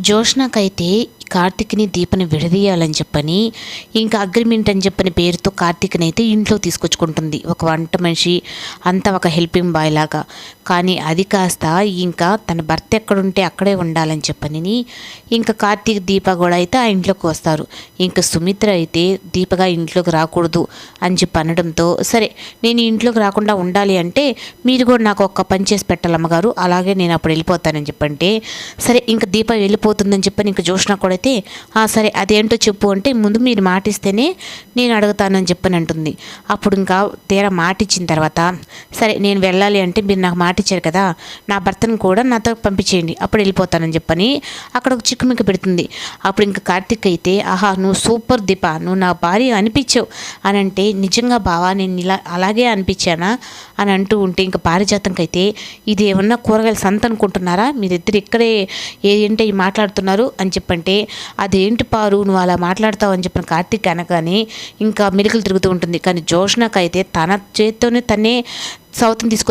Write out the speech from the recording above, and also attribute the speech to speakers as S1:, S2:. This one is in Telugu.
S1: జోష్నకైతే కార్తిక్ని దీపని విడదీయాలని చెప్పని ఇంకా అగ్రిమెంట్ అని చెప్పని పేరుతో కార్తిక్ని అయితే ఇంట్లో తీసుకొచ్చుకుంటుంది. ఒక వంట మనిషి అంతా ఒక హెల్పింగ్ బాయ్ లాగా. కానీ అది కాస్త ఇంకా తన భర్త ఎక్కడుంటే అక్కడే ఉండాలని చెప్పని ఇంకా కార్తీక్ దీప కూడా అయితే ఆ ఇంట్లోకి వస్తారు. ఇంకా సుమిత్ర అయితే దీపగా ఇంట్లోకి రాకూడదు అని చెప్పి అనడంతో సరే నేను ఇంట్లోకి రాకుండా ఉండాలి అంటే మీరు కూడా నాకు ఒక్క పని చేసి పెట్టాలి అమ్మగారు అలాగే నేను అప్పుడు వెళ్ళిపోతానని చెప్పంటే సరే ఇంకా దీప వెళ్ళిపోతుందని చెప్పని ఇంకా జోష్న కూడా అయితే సరే అదేంటో చెప్పు అంటే ముందు మీరు మాటిస్తేనే నేను అడుగుతానని చెప్పని అంటుంది అప్పుడు ఇంకా తీరా మాటిచ్చిన తర్వాత సరే నేను వెళ్ళాలి అంటే మీరు నాకు మాటిచ్చారు కదా నా భర్తను కూడా నాతో పంపించేయండి అప్పుడు వెళ్ళిపోతానని చెప్పని అక్కడ ఒక చిక్కుమిక్క పెడుతుంది. అప్పుడు ఇంకా కార్తిక్ అయితే ఆహా నువ్వు సూపర్ దీప నువ్వు నా భార్య అనిపించావు. అని అంటే నిజంగా బావా నేను ఇలా అలాగే అనిపించానా? అని అంటూ ఉంటే ఇంకా పారిజాతంకి అయితే ఇది ఏమన్నా కూరగాయల సంత అనుకుంటున్నారా? మీరిద్దరు ఇక్కడే ఏంటంటే మాట్లాడుతున్నారు? అని చెప్పంటే అదేంటి పారు? నువ్వు అలా మాట్లాడతావు అని చెప్పిన కార్తీక్ అనగానే ఇంకా మెలికలు తిరుగుతూ ఉంటుంది. కానీ జోష్నకైతే తన చేత్తోనే తనే సౌత్ని తీసుకొచ్చి